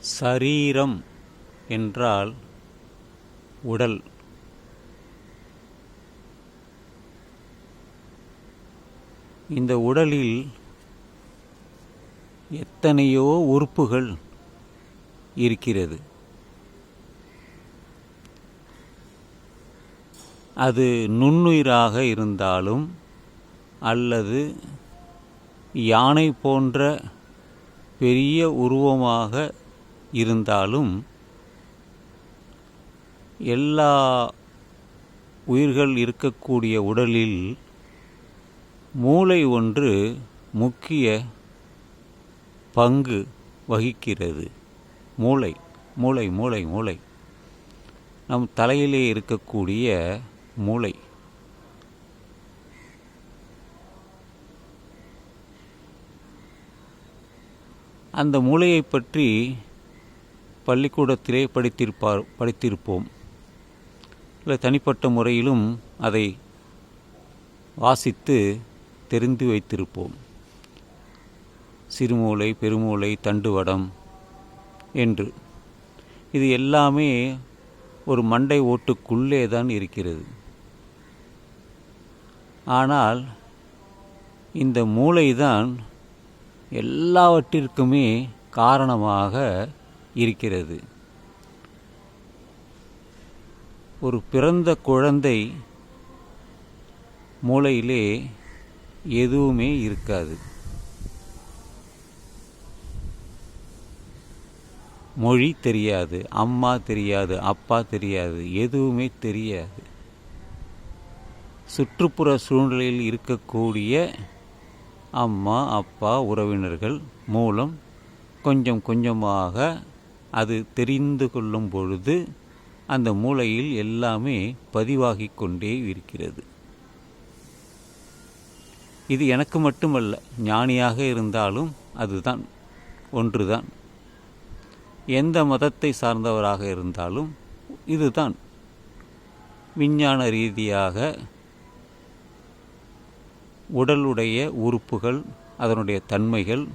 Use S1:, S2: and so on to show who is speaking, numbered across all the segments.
S1: சரீரம் என்றால் உடல். இந்த உடலில் எத்தனையோ உறுப்புகள் இருக்கிறது. அது நுண்ணுயிராக இருந்தாலும் அல்லது யானை போன்ற பெரிய உருவமாக இருந்தாலும் எல்லா உயிர்கள் இருக்கக்கூடிய உடலில் மூளை ஒன்று முக்கிய பங்கு வகிக்கிறது. மூளை மூளை மூளை மூளை. நம் தலையிலே இருக்கக்கூடிய மூளை. அந்த மூளையை பற்றி பள்ளிக்கூடத்திலே படித்திருப்பார் படித்திருப்போம். இல்லை தனிப்பட்ட முறையிலும் அதை வாசித்து தெரிந்து வைத்திருப்போம். சிறுமூளை பெருமூளை தண்டுவடம் என்று. இது எல்லாமே ஒரு மண்டை ஓட்டுக்குள்ளே தான் இருக்கிறது. ஆனால் இந்த மூளைதான் எல்லாவற்றிற்குமே காரணமாக இருக்கிறது. ஒரு பிறந்த குழந்தை மூளையிலே எதுவுமே இருக்காது. மொழி தெரியாது அம்மா தெரியாது அப்பா தெரியாது எதுவுமே தெரியாது. சுற்றுப்புற சூழ்நிலையில் இருக்கக்கூடிய அம்மா அப்பா உறவினர்கள் மூலம் கொஞ்சம் கொஞ்சமாக அது தெரிந்து கொள்ளும் பொழுது அந்த மூளையில் எல்லாமே பதிவாகி கொண்டே இருக்கிறது. இது எனக்கு மட்டுமல்ல ஞானியாக இருந்தாலும் அதுதான் ஒன்றுதான். எந்த மதத்தை சார்ந்தவராக இருந்தாலும் இதுதான். விஞ்ஞான ரீதியாக உடலுடைய உறுப்புகள் அதனுடைய தன்மைகள்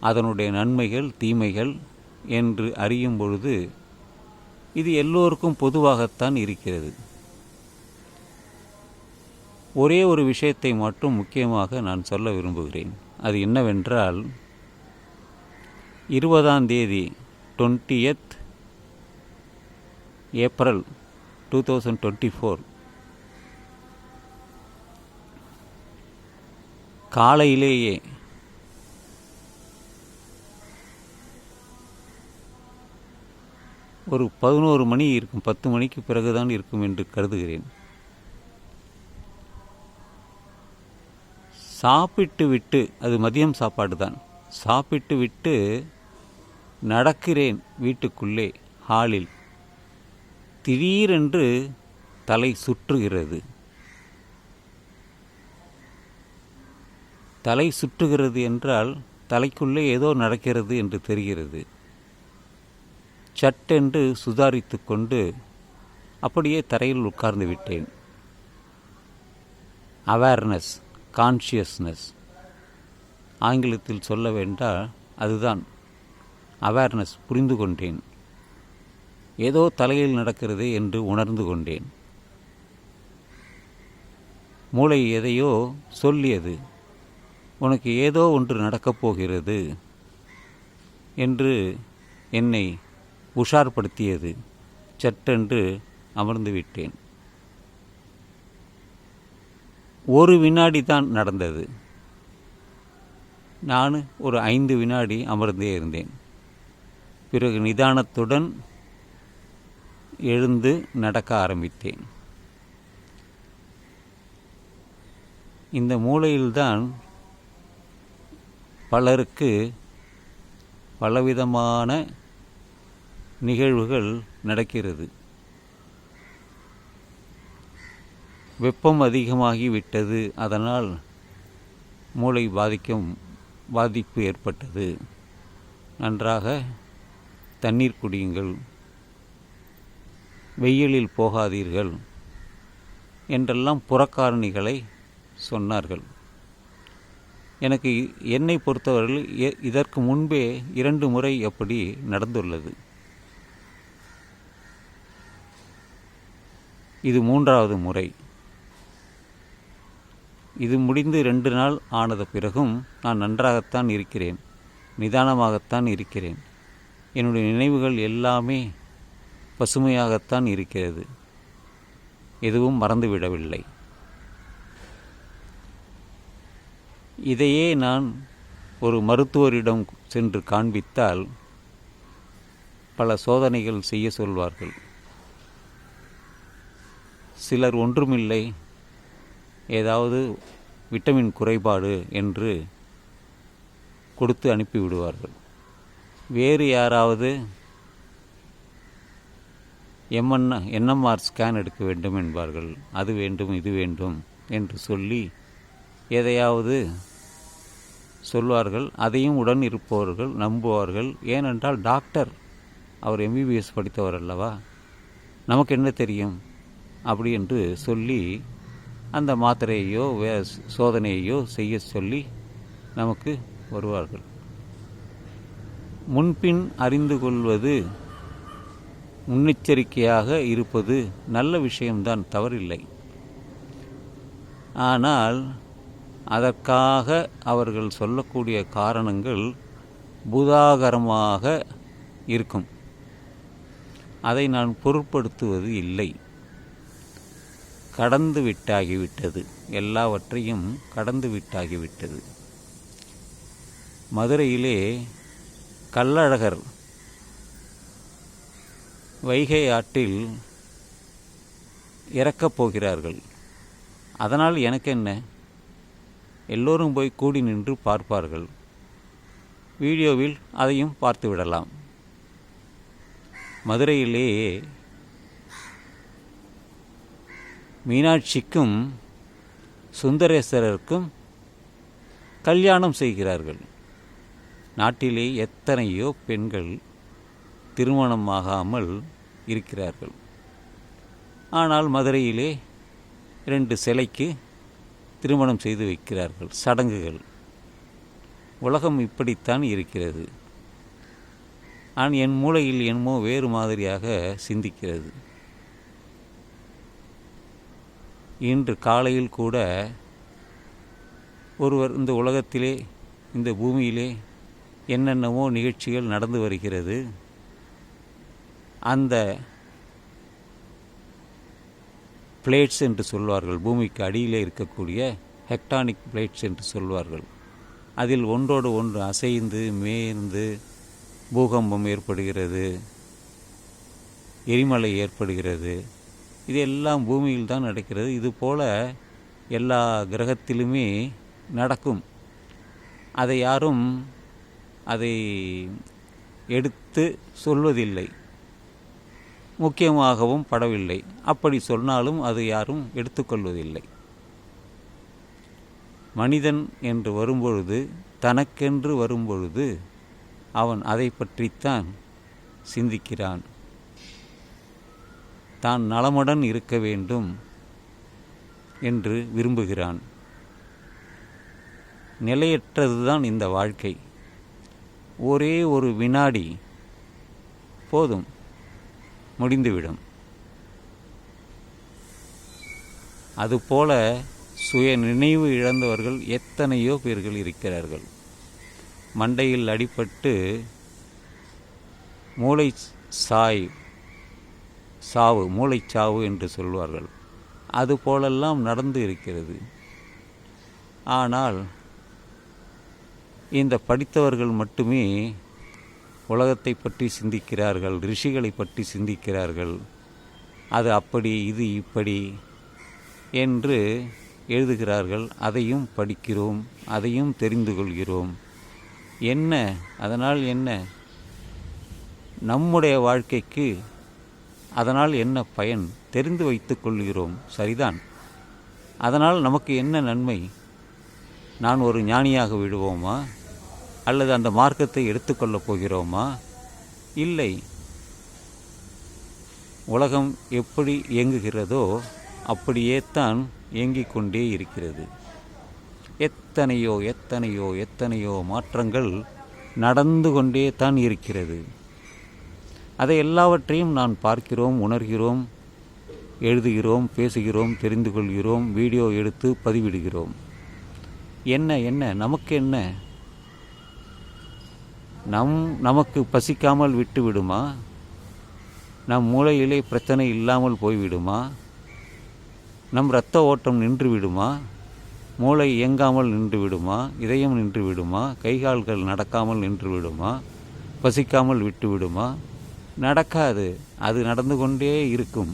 S1: அதனுடைய நன்மைகள் தீமைகள் என்று அறியும் பொழுது இது எல்லோருக்கும் பொதுவாகத்தான் இருக்கிறது. ஒரே ஒரு விஷயத்தை மட்டும் முக்கியமாக நான் சொல்ல விரும்புகிறேன். அது என்னவென்றால் இருபதாம் தேதி twentieth April two thousand twenty four. காலையிலேயே ஒரு பதினோரு மணி இருக்கும் பத்து மணிக்கு பிறகுதான் இருக்கும் என்று கருதுகிறேன். சாப்பிட்டு விட்டு அது மதியம் சாப்பாடு தான் சாப்பிட்டு விட்டு நடக்கிறேன் வீட்டுக்குள்ளே ஹாலில். திடீரென்று தலை சுற்றுகிறது. தலை சுற்றுகிறது என்றால் தலைக்குள்ளே ஏதோ நடக்கிறது என்று தெரிகிறது. சட்டென்று சுதாரித்து கொண்டு அப்படியே தரையில் உட்கார்ந்து விட்டேன். அவேர்னஸ் கான்ஷியஸ்னஸ் ஆங்கிலத்தில் சொல்ல வேண்டால் அதுதான். அவேர்னஸ் புரிந்து கொண்டேன். ஏதோ தலையில் நடக்கிறது என்று உணர்ந்து கொண்டேன். மூளை எதையோ சொல்லியது. உனக்கு ஏதோ ஒன்று நடக்கப் போகிறது என்று என்னை உஷார்படுத்தியது. சட்டென்று அமர்ந்து விட்டேன். ஒரு வினாடி தான் நடந்தது. நான் ஒரு ஐந்து வினாடி அமர்ந்தே இருந்தேன். பிறகு நிதானத்துடன் எழுந்து நடக்க ஆரம்பித்தேன். இந்த மூலையில்தான் பலருக்கு பலவிதமான நிகழ்வுகள் நடக்கிறது. வெப்பம் அதிகமாகிவிட்டது அதனால் மூளை பாதிக்கும் பாதிப்பு ஏற்பட்டது. நன்றாக தண்ணீர் குடியுங்கள். வெயிலில் போகாதீர்கள் என்றெல்லாம் புறக்காரணிகளை சொன்னார்கள். எனக்கு என்னை பொறுத்தவரையில் எ- இதற்கு முன்பே இரண்டு முறை அப்படி நடந்துள்ளது. இது மூன்றாவது முறை. இது முடிந்து ரெண்டு நாள் ஆனத பிறகும் நான் நன்றாகத்தான் இருக்கிறேன். நிதானமாகத்தான் இருக்கிறேன். என்னுடைய நினைவுகள் எல்லாமே பசுமையாகத்தான் இருக்கிறது. எதுவும் மறந்துவிடவில்லை. இதையே நான் ஒரு மருத்துவரிடம் சென்று காண்பித்தால் பல சோதனைகள் செய்ய சொல்வார்கள். சிலர் ஒன்றுமில்லை. ஏதாவது விட்டமின் குறைபாடு என்று கொடுத்து அனுப்பிவிடுவார்கள். வேறு யாராவது எம்என் என்எம்ஆர் ஸ்கேன் எடுக்க வேண்டும் என்பார்கள். அது வேண்டும் இது வேண்டும் என்று சொல்லி எதையாவது சொல்வார்கள். அதையும் உடன் இருப்பவர்கள் நம்புவார்கள். ஏனென்றால் டாக்டர் அவர் எம்பிபிஎஸ் படித்தவர் அல்லவா? நமக்கு என்ன தெரியும்? அப்படி என்று சொல்லி அந்த மாத்திரையையோ வே சோதனையையோ செய்ய சொல்லி நமக்கு வருவார்கள். முன்பின் அறிந்து கொள்வது முன்னெச்சரிக்கையாக இருப்பது நல்ல விஷயம்தான் தவறில்லை. ஆனால் அதற்காக அவர்கள் சொல்லக்கூடிய காரணங்கள் புதாகரமாக இருக்கும். அதை நான் பொருட்படுத்துவது இல்லை. கடந்து விட்டாகிவிட்டது. எல்லாவற்றையும் கடந்து விட்டாகிவிட்டது. மதுரையிலே கல்லழகர் வைகை ஆற்றில் இறக்கப் போகிறார்கள். அதனால் எனக்கு என்ன எல்லோரும் போய் கூடி நின்று பார்ப்பார்கள். வீடியோவில் அதையும் பார்த்து விடலாம் மதுரையிலே மீனாட்சிக்கும் சுந்தரேஸ்வரருக்கும் கல்யாணம் செய்கிறார்கள். நாட்டிலே எத்தனையோ பெண்கள் திருமணமாகாமல் இருக்கிறார்கள். ஆனால் மதுரையிலே ரெண்டு சிலைக்கு திருமணம் செய்து வைக்கிறார்கள் சடங்குகள். உலகம் இப்படித்தான் இருக்கிறது. ஆனால் என் மூளையில் என்னமோ வேறு மாதிரியாக சிந்திக்கிறது. இன்று காலையில் கூட ஒருவர் இந்த உலகத்திலே இந்த பூமியிலே என்னென்னவோ நிகழ்ச்சிகள் நடந்து வருகிறது. அந்த பிளேட்ஸ் என்று சொல்வார்கள் பூமிக்கு அடியிலே இருக்கக்கூடிய ஹெக்டானிக் பிளேட்ஸ் என்று சொல்வார்கள். அதில் ஒன்றோடு ஒன்று அசைந்து மேய்ந்து பூகம்பம் ஏற்படுகிறது எரிமலை ஏற்படுகிறது. இது எல்லாம் பூமியில் தான் நடக்கிறது. இது போல எல்லா கிரகத்திலுமே நடக்கும். அதை யாரும் அதை எடுத்து சொல்வதில்லை. முக்கியமாகவும் படவில்லை. அப்படி சொன்னாலும் அது யாரும் எடுத்துக்கொள்வதில்லை மனிதன் என்று வரும்பொழுது தனக்கென்று வரும்பொழுது அவன் அதை பற்றித்தான் சிந்திக்கிறான். தான் நலமுடன் இருக்க வேண்டும் என்று விரும்புகிறான். நிலையற்றதுதான் இந்த வாழ்க்கை. ஒரே ஒரு வினாடி போதும் முடிந்துவிடும். அதுபோல சுய நினைவு இழந்தவர்கள் எத்தனையோ பேர்கள் இருக்கிறார்கள். மண்டையில் அடிபட்டு மூளை சாய் சாவு மூளைச்சாவு என்று சொல்வார்கள். அது போலெல்லாம் நடந்து இருக்கிறது. ஆனால் இந்த படித்தவர்கள் மட்டுமே உலகத்தை பற்றி சிந்திக்கிறார்கள் ரிஷிகளை பற்றி சிந்திக்கிறார்கள். அது அப்படி இது இப்படி என்று எழுதுகிறார்கள். அதையும் படிக்கிறோம் அதையும் தெரிந்து கொள்கிறோம். என்ன? அதனால் என்ன? நம்முடைய வாழ்க்கைக்கு அதனால் என்ன பயன்? தெரிந்து வைத்து கொள்கிறோம். சரிதான். அதனால் நமக்கு என்ன நன்மை? நான் ஒரு ஞானியாக விடுவோமா? அல்லது அந்த மார்க்கத்தை எடுத்துக்கொள்ளப் போகிறோமா? இல்லை. உலகம் எப்படி இயங்குகிறதோ அப்படியே தான் இயங்கிக் கொண்டே இருக்கிறது. எத்தனையோ எத்தனையோ எத்தனையோ மாற்றங்கள் நடந்து கொண்டே தான் இருக்கிறது. அதை எல்லாவற்றையும் நான் பார்க்கிறோம் உணர்கிறோம் எழுதுகிறோம் பேசுகிறோம் தெரிந்து கொள்கிறோம் வீடியோ எடுத்து பதிவிடுகிறோம். என்ன என்ன நமக்கு என்ன? நம் நமக்கு பசிக்காமல் விட்டு விடுமா? நம் மூளையிலே பிரச்சனை இல்லாமல் போய்விடுமா நம் இரத்த ஓட்டம் நின்று விடுமா? மூளை இயங்காமல் நின்று விடுமா? இதயம் நின்று விடுமா? கைகால்கள் நடக்காமல் நின்று விடுமா? பசிக்காமல் விட்டு விடுமா? நடக்காது. அது நடந்து கொண்டே இருக்கும்.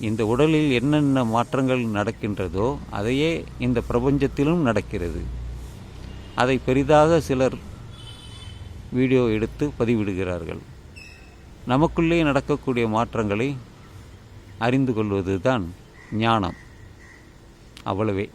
S1: இந்த உடலில் என்னென்ன மாற்றங்கள் நடக்கின்றதோ அதையே இந்த பிரபஞ்சத்திலும் நடக்கிறது. அதை பெரிதாக சிலர் வீடியோ எடுத்து பதிவிடுகிறார்கள். நமக்குள்ளே நடக்கக்கூடிய மாற்றங்களை அறிந்து கொள்வது தான் ஞானம். அவ்வளவே.